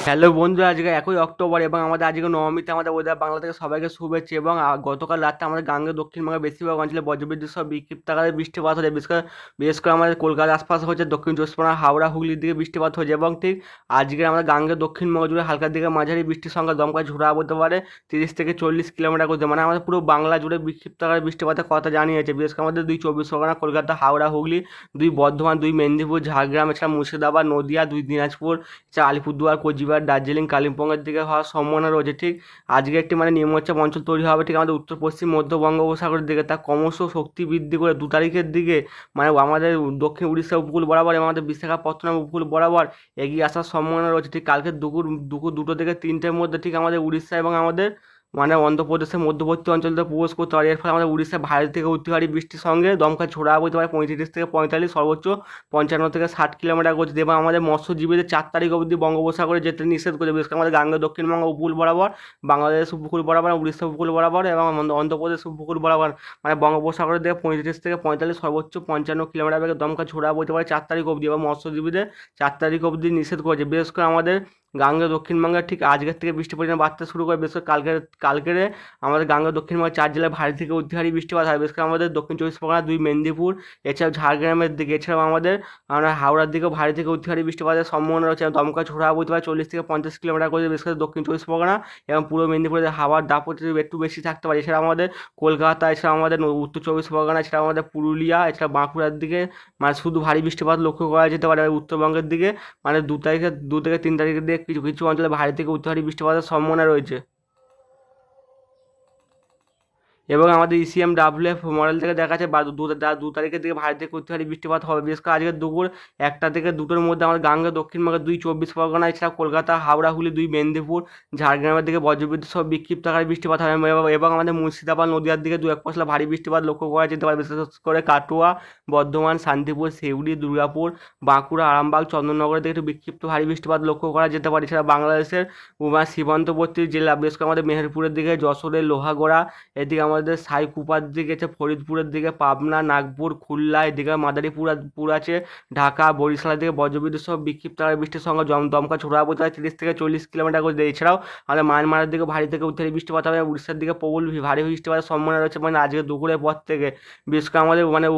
Hello বন্ধু আজকে একই অক্টোবর এবং আমাদের আজকে নবমীতে আমাদের ওদের বাংলা থেকে সবাইকে শুভেচ্ছা এবং গতকাল রাতে আমাদের গাঙ্গে দক্ষিণবঙ্গের বেশিরভাগ অঞ্চলে বজ্রবিদ্যুৎ সহ বিক্ষিপ্ত আকারে বৃষ্টিপাত হয়েছে বিশেষ করে বিশেষ করে আমাদের কলকাতার আশপাশে হচ্ছে দক্ষিণ চব্বিশ পরগনা, হাওড়া, হুগলির দিকে বৃষ্টিপাত হয়েছে এবং ঠিক আজকে আমাদের গাঙ্গে, দক্ষিণবঙ্গ জুড়ে হালকার দিকে মাঝারি বৃষ্টির সংখ্যা দমকা ঝোড়া হতে পারে, তিরিশ থেকে চল্লিশ কিলোমিটার করতে মানে আমাদের পুরো বাংলা জুড়ে বিক্ষিপ্ত আকারে বৃষ্টিপাতের কথা জানিয়েছে। বিশেষ করে আমাদের দুই চব্বিশ পরগনা, কলকাতা, হাওড়া, হুগলি, দুই বর্ধমান, দুই মেদিনীপুর, ঝাড়গ্রাম, এছাড়া মুর্শিদাবাদ, নদিয়া, দুই দিনাজপুর, এছাড়া আলিপুরদুয়ার, কোচবিহার দার্জিলিং, কালিম্পংয়ের দিকে হওয়ার সম্ভাবনা রয়েছে। ঠিক আজকে একটি মানে নিম্নচাপ অঞ্চল তৈরি হবে ঠিক আমাদের উত্তর, পশ্চিম, মধ্য বঙ্গোপসাগরের দিকে। তা ক্রমশ শক্তি বৃদ্ধি করে দু তারিখের দিকে মানে আমাদের দক্ষিণ উড়িষ্যা উপকূল বরাবর এবং আমাদের বিশাখাপত্তনম উপকূল বরাবর এগিয়ে আসার সম্ভাবনা রয়েছে। ঠিক কালকে দুপুর দুপুর দুটো থেকে তিনটের মধ্যে ঠিক আমাদের উড়িষ্যা এবং আমাদের মানে অন্ধ্রপ্রদেশের মধ্যবর্তী অঞ্চলতে প্রবেশ করতে পারে। এর ফলে আমাদের উড়িষ্যা ভারী থেকে অতিহারী বৃষ্টির সঙ্গে। দমকা ছোড়া বইতে পারে পঁয়ত্রিশ থেকে পঁয়তাল্লিশ, সর্বোচ্চ পঞ্চান্ন থেকে ষাট কিলোমিটার গতিতে এবং আমাদের মৎস্যজীবীদের। চার তারিখ অবধি বঙ্গোপসাগরে যেতে নিষেধ করে বিশেষ করে আমাদের গাঙ্গে, দক্ষিণবঙ্গ উপকূল বরাবর, বাংলাদেশ উপকূল বরাবর, উড়িষ্যা উপকূল বরাবর এবং অন্ধ্রপ্রদেশ উপকূল বরাবর। মানে বঙ্গোপসাগরের দিকে পঁয়ত্রিশ থেকে পঁয়তাল্লিশ, সর্বোচ্চ পঞ্চান্ন কিলোমিটার বেগে দমকা ছোড়া বইতে পারে চার তারিখ অবধি। এবং মৎস্যজীবীদের চার তারিখ অবধি নিষেধ করেছে। বিশেষ করে আমাদের গাঙ্গে দক্ষিণবঙ্গের ঠিক আজকের থেকে বৃষ্টি পরিমাণ বাড়তে শুরু করে বিশেষ করে কালকের, কালকেরে আমাদের গাঙ্গা দক্ষিণবঙ্গের চার জেলায় ভারী থেকে অতিহারী বৃষ্টিপাত হয়। বেশ করে আমাদের দক্ষিণ চব্বিশ পরগনা, দুই মেদিনীপুর, এছাড়াও ঝাড়গ্রামের দিকে, এছাড়াও আমাদের, আমরা হাওড়ার দিকেও ভারী থেকে অতিহারী বৃষ্টিপাতের সম্ভাবনা রয়েছে। দমকা ছোড়া বইতে পারে চল্লিশ থেকে পঞ্চাশ কিলোমিটার করে বিশেষ করে দক্ষিণ চব্বিশ পরগনা এবং পূর্ব মেদিনীপুরে হাওয়ার দাপট একটু বেশি থাকতে পারে এছাড়া আমাদের কলকাতা এছাড়া আমাদের উত্তর চব্বিশ পরগনা এছাড়া আমাদের পুরুলিয়া এছাড়া বাঁকুড়ার দিকে মানে শুধু ভারী বৃষ্টিপাত লক্ষ্য করা যেতে পারে। উত্তরবঙ্গের দিকে মানে দু তারিখে দু থেকে তিন তারিখের দিকে কিছু কিছু অঞ্চলে ভারী থেকে অতিহারী বৃষ্টিপাতের সম্ভাবনা রয়েছে। এবং আমাদের ইসিএম ডাব্লিউএফ মডেল থেকে দেখা যাচ্ছে বা দু, দু- তারিখের দিকে ভারী থেকে অতিহারী বৃষ্টিপাত হবে। বিশেষ করে আজকে দুপুর একটা থেকে দুটোর মধ্যে আমাদের গাঙ্গে, দক্ষিণবঙ্গের দুই চব্বিশ পরগনা এছাড়া কলকাতা, হাওড়া, হুগলি, দুই মেদিনীপুর, ঝাড়গ্রামের দিকে বজ্রবিদ্যুৎ সহ বিক্ষিপ্ত আকারে বৃষ্টিপাত হবে। এবং- আমাদের মুর্শিদাবাদ, নদীয়ার দিকে দু এক পশলা ভারী বৃষ্টিপাত লক্ষ্য করা যেতে পারে। বিশেষ করে কাটোয়া, বর্ধমান, শান্তিপুর সিউড়ি দুর্গাপুর, বাঁকুড়া, আরামবাগ, চন্দননগরের দিকে একটু বিক্ষিপ্ত ভারী বৃষ্টিপাত লক্ষ্য করা যেতে পারে। এছাড়া বাংলাদেশের সীমান্তবর্তী জেলা, বিশেষ করে আমাদের মেহেরপুরের দিকে যশোরের লোহাগড়া, এদিকে আমাদের সাইকুপার দিকে আছে, ফরিদপুরের দিকে পাবনা, নাগপুর, খুলনা, এদিকে মাদারীপুর পুর আছে, ঢাকা বরিশালের দিকে বজ্রবিদ্যুৎ সহ বিক্ষিপ্ত বৃষ্টির সঙ্গে দমকা ছোড়া বলতে হয় তিরিশ থেকে চল্লিশ কিলোমিটার করে এছাড়াও আমাদের মায়ানমারের দিকে ভারী থেকে উত্তরে বৃষ্টিপাত হবে। উড়িষ্যার দিকে প্রবল ভারী বৃষ্টিপাতের সম্ভাবনা রয়েছে মানে আজকে দুপুরের পর থেকে। বিশেষ করে আমাদের মানে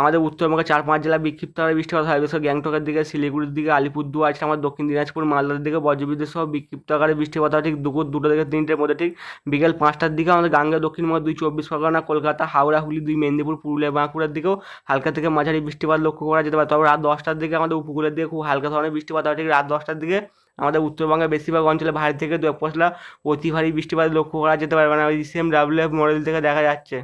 আমাদের উত্তরবঙ্গের চার পাঁচ জেলা বিক্ষিপ্ত আকারে বৃষ্টিপাত হয়। বিশেষ করে গ্যাংটকের দিকে, শিলিগুড়ির দিকে, আলিপুরদুয়ার আছে আমার দক্ষিণ দিনাজপুর, মালদার দিকে বজ্রবিদ্যুৎ সহ বিক্ষিপ্ত আকারে বৃষ্টিপাত হয়। ঠিক দুপুর দুটো থেকে তিনটের মধ্যে। ঠিক বিকেল পাঁচটার দিকে আমাদের গাঙ্গে দক্ষিণবঙ্গ দুই চব্বিশ পরগনা, কলকাতা, হাওড়া, হুগলি, দুই মেদিনীপুর, পুরুলিয়া, বাঁকুড়ার দিকেও হালকা থেকে মাঝারি বৃষ্টিপাত লক্ষ্য করা যেতে পারে। তবে রাত দশটার দিকে আমাদের উপকূলের দিকে খুব হালকা ধরনের বৃষ্টিপাত হয়। ঠিক রাত দশটার দিকে আমাদের উত্তরবঙ্গের বেশিরভাগ অঞ্চলে ভারী থেকে দু এক পশলা অতি ভারী বৃষ্টিপাত লক্ষ্য করা যেতে পারে। মানে ওই ইসিএম ডাব্লিউএফ মডেল থেকে দেখা যাচ্ছে।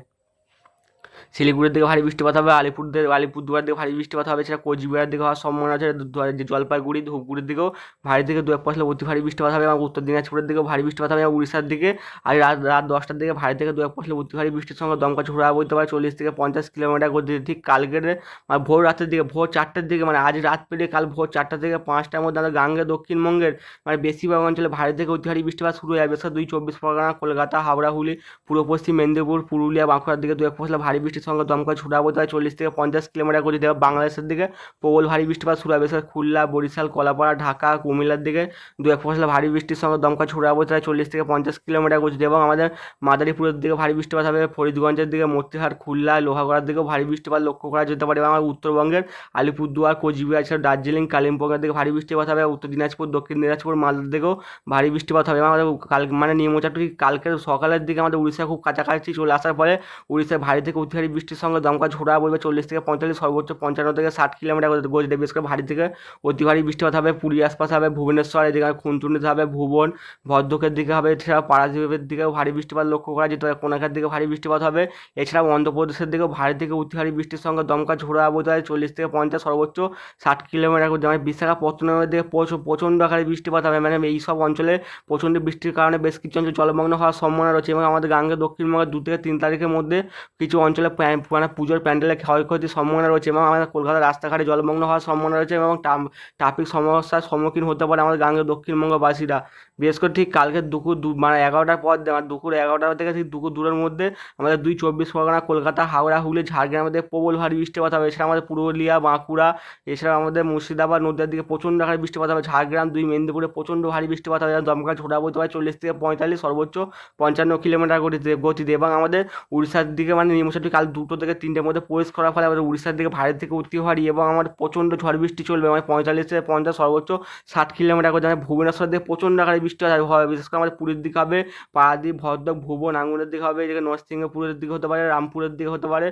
শিলিগুড়ির দিকে ভারী বৃষ্টিপাত হবে, আলিপুরদের, আলিপুরদুয়ার দিকে ভারী বৃষ্টিপাত হবে, এছাড়া কোচবিহারের দিকে হওয়ার সম্ভাবনা আছে যে জলপাইগুড়ি, ধূপগুড়ির দিকেও ভারী থেকে দু এক পশলা অতি ভারী বৃষ্টিপাত হবে এবং উত্তর দিনাজপুরের দিকেও ভারী বৃষ্টিপাত হবে এবং উড়িষ্যার দিকে আর রাত রাত দশটার দিকে ভারী থেকে দু এক পশলা অতি ভারী বৃষ্টির সঙ্গে দমকা ছোড়া বইতে পারে চল্লিশ থেকে পঞ্চাশ কিলোমিটার গতিতে ঠিক কালকের মানে ভোর রাতের দিকে, ভোর চারটার দিকে মানে আজ রাত পেরিয়ে কাল ভোর চারটা থেকে পাঁচটার মধ্যে আমাদের গাঙ্গে, দক্ষিণবঙ্গের মানে বেশিরভাগ অঞ্চলে ভারী থেকে অতি ভারী বৃষ্টিপাত শুরু হয়ে যাবে। দুই চব্বিশ পরগনা, কলকাতা, হাওড়া, হুগলি, পূর্ব পশ্চিম মেদিনীপুর, পুরুলিয়া, বাঁকুড়ার দিকে দু এক পশলা ভারী বৃষ্টির সঙ্গে দমকা ছোড়া বইতে হয় চল্লিশ থেকে পঞ্চাশ কিলোমিটার গতিতে বাংলাদেশের দিকে। প্রবল ভারী বৃষ্টিপাত শুরু হবে। খুলনা, বরিশাল, কলাপাড়া, ঢাকা, কুমিল্লার দিকে দু এক পশলা ভারী বৃষ্টির সঙ্গে দমকা ছোড়া বইতে হয় চল্লিশ থেকে পঞ্চাশ কিলোমিটার গতিতে এবং আমাদের মাদারীপুরের দিকে ভারী বৃষ্টিপাত হবে। ফরিদগঞ্জের দিকে মতিহাট খুলনা, লোহাগড়ার দিকেও ভারী বৃষ্টিপাত লক্ষ্য করা যেতে পারে এবং আমার উত্তরবঙ্গের আলিপুরদুয়ার, কোচবিহার, এছাড়া দার্জিলিং, কালিম্পংয়ের দিকে ভারী বৃষ্টিপাত হবে। উত্তর দিনাজপুর, দক্ষিণ দিনাজপুর, মালদার দিকেও ভারী বৃষ্টিপাত হবে এবং আমাদের কাল মানে নিম্নচাপটি কালকের সকালের দিকে আমাদের উড়িষ্যা খুব কাছাকাছি চলে আসার ফলে উড়িষ্যায় ভারী থেকে অতি ভারী বৃষ্টির সঙ্গে দমকা ঝোড়া বইবে চল্লিশ থেকে পঁয়তাল্লিশ, সর্বোচ্চ পঞ্চান্ন থেকে ষাট কিলোমিটার গতিতে। বিশেষ করে ভারী থেকে অতি ভারী বৃষ্টিপাত হবে, পুরী আশপাশ হবে, ভুবনেশ্বর, এদিকে খুনটুনিতে হবে, ভুবন, ভদ্রকের দিকে হবে এছাড়া পারাদ্বীপের দিকেও ভারী বৃষ্টিপাত লক্ষ্য করা যেতে পারে। কোনাকার দিকে ভারী বৃষ্টিপাত হবে, এছাড়াও অন্ধ্রপ্রদেশের দিকেও ভারী থেকে অতি ভারী বৃষ্টির সঙ্গে দমকা ঝোড়া বইতে হয় চল্লিশ থেকে পঞ্চাশ, সর্বোচ্চ ষাট কিলোমিটার গতিতে। মানে বিশাখাপত্তনমের দিকে প্রচুর প্রচণ্ড আকারে বৃষ্টিপাত হবে। মানে এই সব অঞ্চলে প্রচণ্ড বৃষ্টির কারণে বেশ কিছু অঞ্চল জলমগ্ন হওয়ার সম্ভাবনা রয়েছে এবং আমাদের গাঙ্গে দক্ষিণবঙ্গের দু থেকে তিন তারিখের মধ্যে কিছু অঞ্চলে মানে পুজোর প্যান্ডেলের ক্ষয়ক্ষতির সম্ভাবনা রয়েছে এবং আমাদের কলকাতার রাস্তাঘাটে জলমগ্ন হওয়ার সম্ভাবনা রয়েছে এবং ট্রাফিক সমস্যার সম্মুখীন হতে পারে আমাদের গাঙ্গেয় দক্ষিণবঙ্গবাসীরা। বিশেষ করে ঠিক কালকে দুপুর মানে এগারোটার পর মানে দুপুর এগারোটা থেকে ঠিক দুপুর দুটোর মধ্যে আমাদের দুই চব্বিশ পরগনা, কলকাতা, হাওড়া, হুগলি ঝাড়গ্রামের দিকে প্রবল ভারী বৃষ্টিপাত হবে। এছাড়া আমাদের পুরুলিয়া, বাঁকুড়া, এছাড়া আমাদের মুর্শিদাবাদ নদীর দিকে প্রচণ্ড হারে বৃষ্টিপাত হবে। ঝাড়গ্রাম দুই, মেদিনীপুরে প্রচণ্ড ভারী বৃষ্টিপাত হবে। দমকা, ঝোড়া বইতে পারে চল্লিশ থেকে পঁয়তাল্লিশ সর্বোচ্চ পঞ্চান্ন কিলোমিটার গতিতে গতিতে এবং আমাদের উড়িষ্যার দিকে মানে নিম্নচাপটি কাল দুটো থেকে তিনটের মধ্যে প্রবেশ করার ফলে আমাদের উড়িষ্যার দিকে ভারী থেকে অতি ভারী এবং আমার প্রচণ্ড ঝড় বৃষ্টি চলবে। আমার পঁয়তাল্লিশ থেকে পঞ্চাশ সর্বোচ্চ ষাট কিলোমিটার করে। মানে ভুবনেশ্বর দিকে প্রচণ্ড আকারে বৃষ্টি হবে বিশেষ করে আমাদের পুরীর দিকে হবে। পারাদ্বীপ, ভদ্রক, ভুবন আঙুরের দিকে হবে। এদিকে নরসিংহপুরের দিকে হতে পারে, রামপুরের দিকে হতে পারে।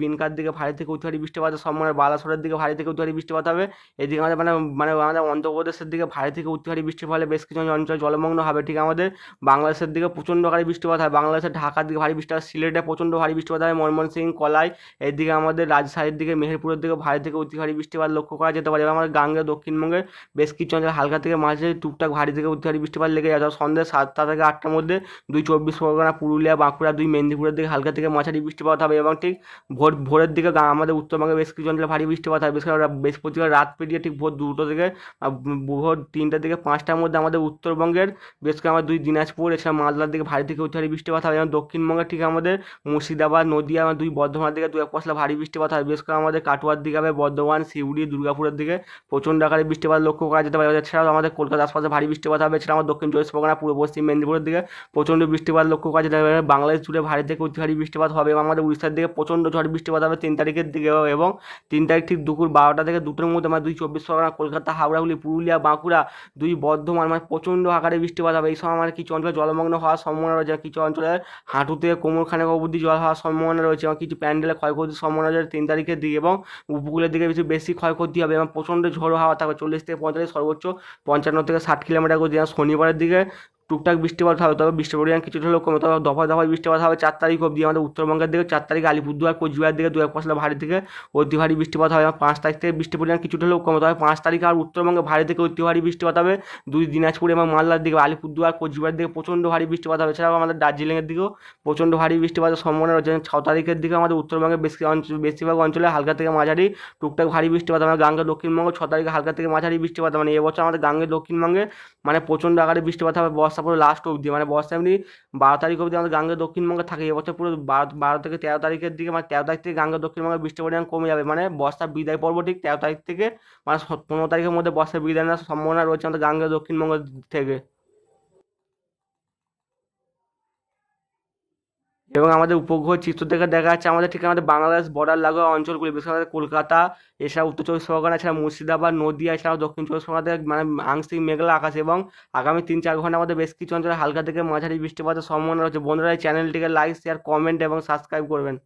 বিনকার দিকে ভারী থেকে অতি ভারী বৃষ্টিপাত। সম্মান বালাসরের দিকে ভারী থেকে অতি ভারী বৃষ্টিপাত হবে। এদিকে আমাদের মানে মানে আমাদের অন্ধ্রপ্রদেশের দিকে ভারী থেকে অতি ভারী বৃষ্টির ফলে বেশ কিছু অঞ্চল জলমগ্ন হবে। ঠিক আমাদের বাংলাদেশের দিকে প্রচণ্ড ভারী বৃষ্টিপাত হয়। বাংলাদেশের ঢাকার দিকে ভারী বৃষ্টিপাত সিলেটে প্রচণ্ড ভারী বৃষ্টিপাত হয়। ময়মনসিংহ কলাই, এদিকে আমাদের রাজশাহীর দিকে, মেহেরপুরের দিকে, ভারী থেকে অতি ভারী বৃষ্টিপাত লক্ষ্য করা যেতে পারে। এবং আমাদের গাঙ্গে দক্ষিণবঙ্গের বেশ কিছু অঞ্চলে হালকা থেকে মাঝে টুকটাক ভারী থেকে অতি ভারী বৃষ্টিপাত লেগে যাচ্ছে সন্ধ্যে সাতটা থেকে আটটার মধ্যে দুই চব্বিশ পরগনা, পুরুলিয়া, বাঁকুড়া, দুই মেদিনীপুরের দিকে হালকা থেকে মাঝারি বৃষ্টিপাত হবে এবং ঠিক ভোর, ভোরের দিকে আমাদের উত্তরবঙ্গে বেশ কিছু অঞ্চলে ভারী বৃষ্টিপাত হবে। করে বৃহস্পতিবার রাত পেরিয়ে ঠিক ভোর দুটো থেকে ভোর তিনটার থেকে পাঁচটার মধ্যে আমাদের উত্তরবঙ্গের বেশ আমাদের দুই দিনাজপুর, এছাড়া মালদার দিকে ভারী থেকে অতি ভারী বৃষ্টিপাত হবে এবং দক্ষিণবঙ্গে ঠিক আমাদের মুর্শিদাবাদ নদিয়া এবং দুই বর্ধমানের দিকে দু এক পশলা ভারী বৃষ্টিপাত হবে বিশেষ করে আমাদের কাটোয়ার দিকে হবে বর্ধমান, শিউড়ি, দুর্গাপুরের দিকে প্রচণ্ড আকারে বৃষ্টিপাত লক্ষ্য করা যেতে পারে। এছাড়াও আমাদের কলকাতার আশপাশে ভারী বৃষ্টিপাত হবে। এছাড়া আমার দক্ষিণ চব্বিশ পরগনা, পূর্ব পশ্চিম মেদিনীপুরের দিকে প্রচণ্ড বৃষ্টিপাত লক্ষ্য করা যেতে পারে। বাংলাদেশ জুড়ে ভারী থেকে অতি ভারী বৃষ্টিপাত হবে এবং আমাদের উড়িষ্যার দিকে প্রচণ্ড ঝড় বৃষ্টিপাত হবে তিন তারিখের দিকে। এবং তিন তারিখ ঠিক দুপুর বারোটা থেকে দুটোর মধ্যে আমার দুই চব্বিশ পরগনা, কলকাতা, হাওড়া, হুগলি, পুরুলিয়া, বাঁকুড়া দুই বর্ধমান মানে প্রচণ্ড আকারে বৃষ্টিপাত হবে। এই সময় আমার কিছু অঞ্চলে জলমগ্ন হওয়ার সম্ভাবনা রয়েছে। কিছু অঞ্চলে হাঁটুতে থেকে কোমর খানেক অবধি জল হওয়ার সম্ভাবনা রয়েছে এবং কিছু প্যান্ডেলে ক্ষয়ক্ষতির সম্ভাবনা রয়েছে তিন তারিখের দিকে এবং উপকূলের দিকে কিছু বেশি ক্ষয়ক্ষতি হবে এবং প্রচণ্ড ঝোড়ো হাওয়া থাকবে চল্লিশ থেকে পঁয়তাল্লিশ সর্বোচ্চ পঞ্চান্ন থেকে ষাট কিলোমিটার শনিবারের দিকে। টুকটাক বৃষ্টিপাত হবে, তবে বৃষ্টির পরিমাণ কিছুটা হলেও কমে, তবে দফায় দফায় বৃষ্টিপাত হবে। চার তারিখ অবধি আমাদের উত্তরবঙ্গের দিকে, চার তারিখ আলিপুরদুয়ার, কোচবিহার দিকে দু এক পশলা ভারী থেকে অতি ভারী বৃষ্টিপাত হবে। এবং পাঁচ তারিখ থেকে বৃষ্টির পরিমাণ কিছুটা হলেও কমে, তবে পাঁচ তারিখ আর উত্তরবঙ্গে ভারী থেকে অতি ভারী বৃষ্টিপাত হবে। দুই দিনাজপুর এবং মালদার দিকে আলিপুরদুয়ার, কোচবিহার দিকে প্রচণ্ড ভারী বৃষ্টিপাত হবে। এছাড়াও আমাদের দার্জিলিংয়ের দিকেও প্রচণ্ড ভারী বৃষ্টিপাতের সম্ভাবনা রয়েছে। ছ তারিখের দিকে আমাদের উত্তরবঙ্গের বেশি বেশিরভাগ অঞ্চলে হালকা থেকে মাঝারি টুকটাক ভারী বৃষ্টিপাত আমাদের গাঙ্গে দক্ষিণবঙ্গ ছ তারিখে হালকা থেকে মাঝারি বৃষ্টিপাত মানে এবছর আমাদের গাঙ্গে দক্ষিণবঙ্গে মানে প্রচণ্ড আকারে বৃষ্টিপাত হবে। বর্ষা পুরো লাস্ট অবধি। মানে বর্ষা এমনি বারো তারিখ অবধি আমাদের গাঙ্গে দক্ষিণবঙ্গে থাকে। এবছর পুরো বারো বারো থেকে তেরো তারিখের দিকে মানে তেরো তারিখ থেকে গাঙ্গে দক্ষিণবঙ্গে বৃষ্টির পরিমাণ কমে যাবে। মানে বর্ষার বিদায় পর্ব ঠিক তেরো তারিখ থেকে মানে পনেরো তারিখের মধ্যে বর্ষা বিদায় নেওয়ার সম্ভাবনা রয়েছে আমাদের গাঙ্গে দক্ষিণবঙ্গের থেকে। এবং আমাদের উপগ্রহ চিত্র থেকে দেখা যাচ্ছে আমাদের ঠিক আমাদের বাংলাদেশ বর্ডার লাগোয়া অঞ্চলগুলি, বিশেষ করে কলকাতা, এছাড়া উত্তর চব্বিশ পরগনা, এছাড়া মুর্শিদাবাদ, নদিয়া, এছাড়াও দক্ষিণ চব্বিশ পরগনাতে মানে আংশিক মেঘলা আকাশ এবং আগামী তিন চার ঘণ্টা আমাদের বেশ কিছু অঞ্চলে হালকা থেকে মাঝারি বৃষ্টিপাতের সম্ভাবনা রয়েছে। বন্ধুরা, এই চ্যানেলটিকে লাইক শেয়ার কমেন্ট এবং সাবস্ক্রাইব করবেন।